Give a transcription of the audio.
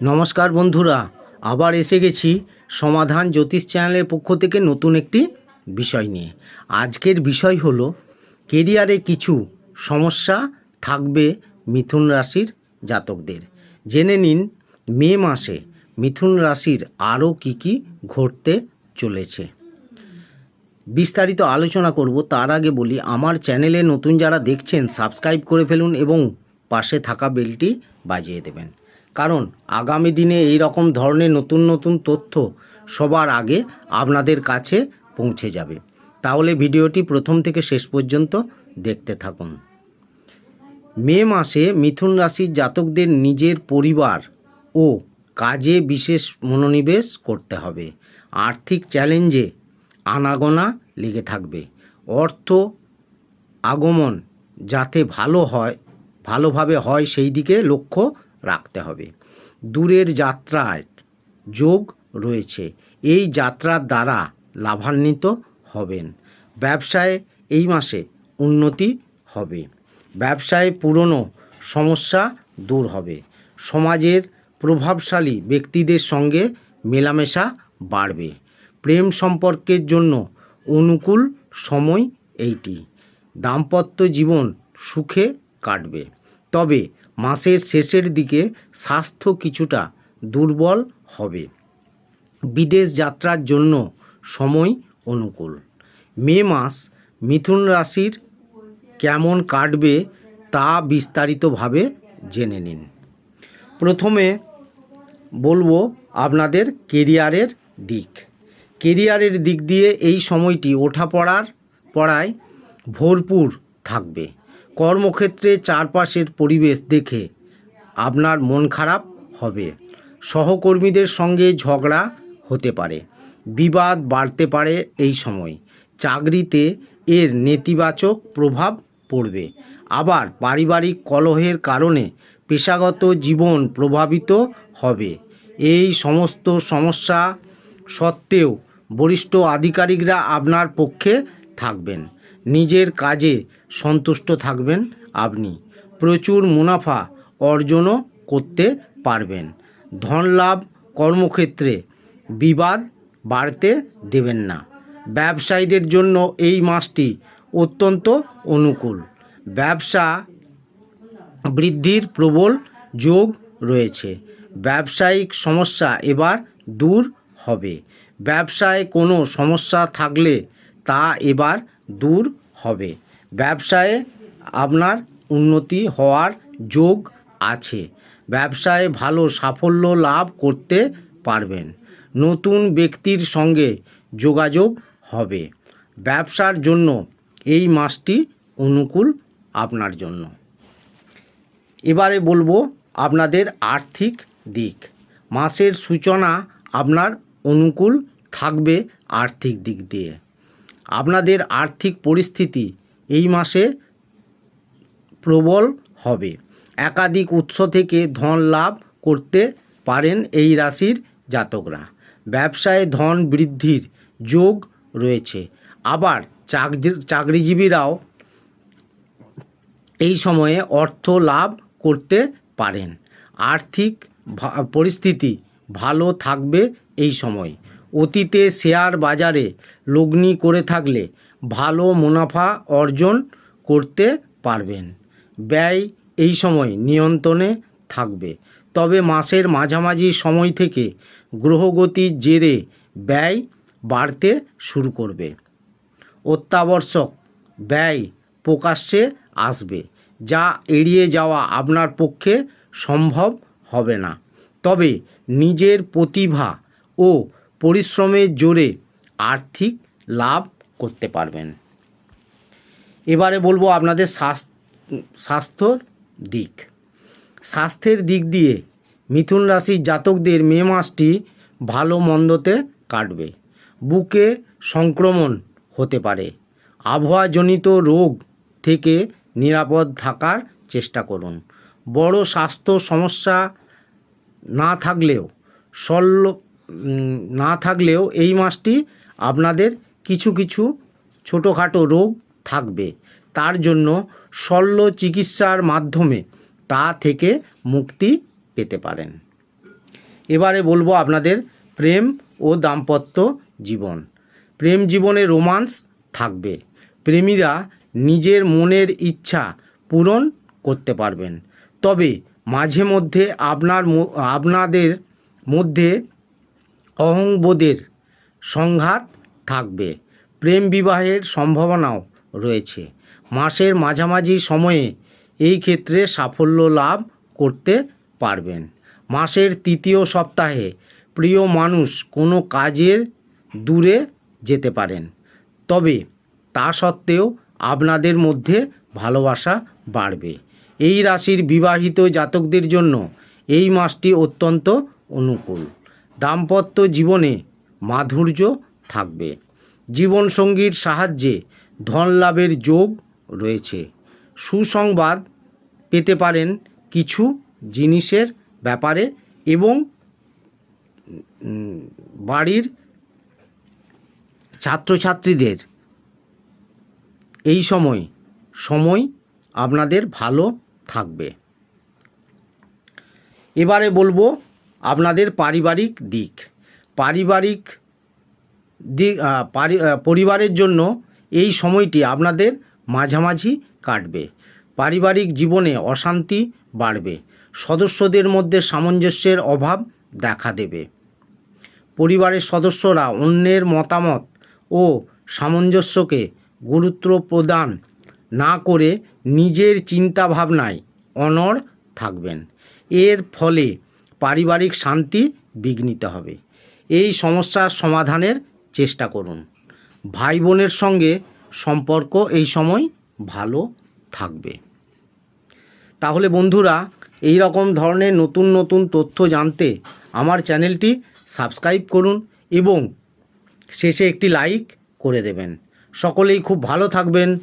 নমস্কার বন্ধুরা, আবার এসে গেছি সমাধান জ্যোতিষ চ্যানেলের পক্ষ থেকে নতুন একটি বিষয় নিয়ে। আজকের বিষয় হল, কেরিয়ারে কিছু সমস্যা থাকবে মিথুন রাশির জাতকদের। জেনে নিন, মে মাসে মিথুন রাশির আরও কী কী ঘটতে চলেছে। বিস্তারিত আলোচনা করব, তার আগে বলি, আমার চ্যানেলে নতুন যারা দেখছেন, সাবস্ক্রাইব করে ফেলুন এবং পাশে থাকা বেলটি বাজিয়ে দেবেন। কারণ আগামী দিনে এই রকম ধরনের নতুন নতুন তথ্য সবার আগে আপনাদের কাছে পৌঁছে যাবে। তাহলে ভিডিওটি প্রথম থেকে শেষ পর্যন্ত দেখতে থাকুন। মে মাসে মিথুন রাশির জাতকদের নিজের পরিবার ও কাজে বিশেষ মনোনিবেশ করতে হবে। আর্থিক চ্যালেঞ্জে আনাগোনা লেগে থাকবে। অর্থ আগমন যাতে ভালো হয়, ভালোভাবে হয় সেই দিকে লক্ষ্য রাখতে হবে। দূরের যাত্রার যোগ রয়েছে। এই যাত্রার দ্বারা লাভান্বিত হবেন। ব্যবসায় এই মাসে উন্নতি হবে। ব্যবসায় পুরনো সমস্যা দূর হবে। সমাজের প্রভাবশালী ব্যক্তিদের সঙ্গে মেলামেশা বাড়বে। প্রেম সম্পর্কের জন্য অনুকূল সময় এইটি। দাম্পত্য জীবন সুখে কাটবে। তবে মাসের শেষের দিকে স্বাস্থ্য কিছুটা দুর্বল হবে। বিদেশ যাত্রার জন্য সময় অনুকূল। মে মাস মিথুন রাশির কেমন কাটবে তা বিস্তারিতভাবে জেনে নিন। প্রথমে বলব আপনাদের কেরিয়ারের দিক। কেরিয়ারের দিক দিয়ে এই সময়টি ওঠাপড়ার পড়ায় ভরপুর থাকবে। কর্মক্ষেত্রে চারপাশের পরিবেশ দেখে আপনার মন খারাপ হবে। সহকর্মীদের সঙ্গে ঝগড়া হতে পারে। বিবাদ বাড়তে পারে এই সময়। চাকরিতে এর নেতিবাচক প্রভাব পড়বে। আবার পারিবারিক কলহের কারণে পেশাগত জীবন প্রভাবিত হবে। এই সমস্ত সমস্যা সত্ত্বেও বরিষ্ঠ আধিকারিকরা আপনার পক্ষে থাকবেন। নিজের কাজে সন্তুষ্ট থাকবেন আপনি। প্রচুর মুনাফা অর্জনও করতে পারবেন। ধন লাভ কর্মক্ষেত্রে বিবাদ বাড়তে দেবেন না। ব্যবসায়ীদের জন্য এই মাসটি অত্যন্ত অনুকূল। ব্যবসা বৃদ্ধির প্রবল যোগ রয়েছে। ব্যবসায়িক সমস্যা এবার দূর হবে। ব্যবসায় কোনো সমস্যা থাকলে তা এবার দূর হবে। ব্যবসায়ে আপনার উন্নতি হওয়ার যোগ আছে। ব্যবসায় ভালো সাফল্য লাভ করতে পারবেন। নতুন ব্যক্তির সঙ্গে যোগাযোগ হবে। ব্যবসার জন্য এই মাসটি অনুকূল আপনার জন্য। এবারে বলব আপনাদের আর্থিক দিক। মাসের সূচনা আপনার অনুকূল থাকবে আর্থিক দিক দিয়ে। আপনাদের আর্থিক পরিস্থিতি এই মাসে প্রবল হবে। একাধিক উৎস থেকে ধন লাভ করতে পারেন এই রাশির জাতকরা। ব্যবসায় ধন বৃদ্ধির যোগ রয়েছে। আবার চাকরি, চাকরিজীবীরাও এই সময়ে অর্থ লাভ করতে পারেন। আর্থিক পরিস্থিতি ভালো থাকবে এই সময়। অতীতে শেয়ার বাজারে লগ্নি করে থাকলে ভালো মুনাফা অর্জন করতে পারবেন। ব্যয় এই সময় নিয়ন্ত্রণে থাকবে। তবে মাসের মাঝামাঝি সময় থেকে গ্রহগতির জেরে ব্যয় বাড়তে শুরু করবে। অত্যাবশ্যক ব্যয় প্রকাশ্যে আসবে, যা এড়িয়ে যাওয়া আপনার পক্ষে সম্ভব হবে না। তবে নিজের প্রতিভা ও পরিশ্রমের জোরে আর্থিক লাভ করতে পারবেন। এবারে বলব আপনাদের স্বাস্থ- স্বাস্থ্যর দিক। স্বাস্থ্যের দিক দিয়ে মিথুন রাশির জাতকদের মে মাসটি ভালো মন্দতে কাটবে। বুকে সংক্রমণ হতে পারে। আবহাওয়াজনিত রোগ থেকে নিরাপদ থাকার চেষ্টা করুন। বড় স্বাস্থ্য সমস্যা না থাকলেও শল্য না থাকলেও এই মাসটি আপনাদের কিছু কিছু ছোটোখাটো রোগ থাকবে। তার জন্য শল্য চিকিৎসার মাধ্যমে তা থেকে মুক্তি পেতে পারেন। এবারে বলব আপনাদের প্রেম ও দাম্পত্য জীবন। প্রেম জীবনে রোমান্স থাকবে। প্রেমীরা নিজের মনের ইচ্ছা পূরণ করতে পারবেন। তবে মাঝে মধ্যে আপনার আপনাদের মধ্যে অহংবোধের সংঘাত থাকবে। প্রেম বিবাহের সম্ভাবনাও রয়েছে। মাসের মাঝামাঝি সময়ে এই ক্ষেত্রে সাফল্য লাভ করতে পারবেন। মাসের তৃতীয় সপ্তাহে প্রিয় মানুষ কোনো কাজের দূরে যেতে পারেন। তবে তা সত্ত্বেও আপনাদের মধ্যে ভালোবাসা বাড়বে। এই রাশির বিবাহিত জাতকদের জন্য এই মাসটি অত্যন্ত অনুকূল। দাম্পত্য জীবনে মাধুর্য থাকবে। জীবনসঙ্গীর সাহায্যে ধন লাভের যোগ রয়েছে। সুসংবাদ পেতে পারেন কিছু জিনিসের ব্যাপারে এবং বাড়ির ছাত্রছাত্রীদের। এই সময় সময় আপনাদের ভালো থাকবে। এবারে বলব আপনাদের পারিবারিক দিক। পারিবারিক দিক পরিবারের জন্য এই সময়টি আপনাদের মাঝামাঝি কাটবে। পারিবারিক জীবনে অশান্তি বাড়বে। সদস্যদের মধ্যে সামঞ্জস্যের অভাব দেখা দেবে। পরিবারের সদস্যরা অন্যের মতামত ও সামঞ্জস্যকে গুরুত্ব প্রদান না করে নিজের চিন্তা ভাবনায় অনড় থাকবেন। এর ফলে পারিবারিক শান্তি বিঘ্নিত হবে। এই সমস্যার সমাধানের চেষ্টা করুন। ভাই বোনের সঙ্গে সম্পর্ক এই সময় ভালো থাকবে। তাহলে বন্ধুরা, এই রকম ধরনের নতুন নতুন তথ্য জানতে আমার চ্যানেলটি সাবস্ক্রাইব করুন এবং শেষে একটি লাইক করে দেবেন। সকলেই খুব ভালো থাকবেন।